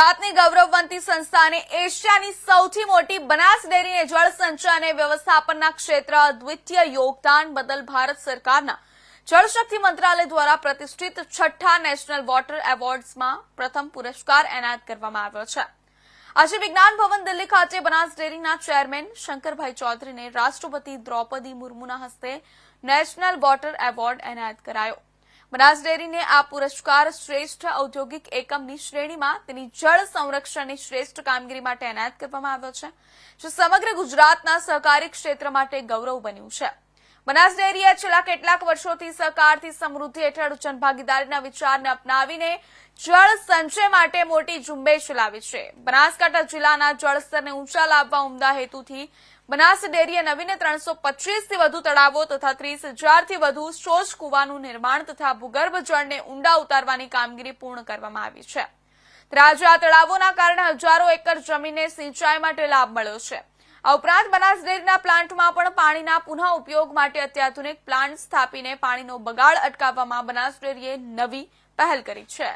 ગુજરાતની ગૌરવવંતી સંસ્થાને એશિયાની સૌથી મોટી બનાસ ડેરીને જળ સંચય અને વ્યવસ્થાપનના ક્ષેત્ર અદ્વિતીય યોગદાન બદલ ભારત સરકારના જળશક્તિ મંત્રાલય દ્વારા પ્રતિષ્ઠિત છઠ્ઠા નેશનલ વોટર એવોર્ડ્સમાં પ્રથમ પુરસ્કાર એનાયત કરવામાં આવ્યો છે. આજે વિજ્ઞાન ભવન દિલ્હી ખાતે બનાસ ડેરીના ચેરમેન શંકરભાઈ ચૌધરીને રાષ્ટ્રપતિ દ્રૌપદી મુર્મુના હસ્તે નેશનલ વોટર એવોર્ડ એનાયત કરાયો. બનાસ ડેરીને આ પુરસ્કાર શ્રેષ્ઠ ઔદ્યોગિક એકમની શ્રેણીમાં તેની જળ સંરક્ષણની શ્રેષ્ઠ કામગીરી માટે એનાયત કરવામાં આવ્યો છે, જે સમગ્ર ગુજરાતના સહકારી ક્ષેત્ર માટે ગૌરવ બન્યું છે. બનાસ ડેરીએ છેલ્લા કેટલાક વર્ષોથી સહકારથી સમૃદ્ધિ હેઠળ જનભાગીદારીના વિચારને અપનાવીને જળ સંચય માટે મોટી ઝુંબેશ ચલાવી છે. બનાસકાંઠા જિલ્લાના જળસ્તરને ઊંચા લાવવા ઉમદા હેતુથી બનાસ ડેરીએ નવીને ત્રણસો પચીસથી વધુ તળાવો તથા ત્રીસ હજારથી વધુ શોષ કુવાનું નિર્માણ તથા ભૂગર્ભ જળને ઊંડા ઉતારવાની કામગીરી પૂર્ણ કરવામાં આવી છે. ત્યારે આ તળાવોના કારણે હજારો એકર જમીનને સિંચાઈ માટે લાભ મળ્યો છે. આ ઉપરાંત બનાસ ડેરીના પ્લાન્ટમાં પણ પાણીના પુનઃ ઉપયોગ માટે અત્યાધુનિક પ્લાન્ટ સ્થાપીને પાણીનો બગાડ અટકાવવામાં બનાસ ડેરીએ નવી પહેલ કરી છે.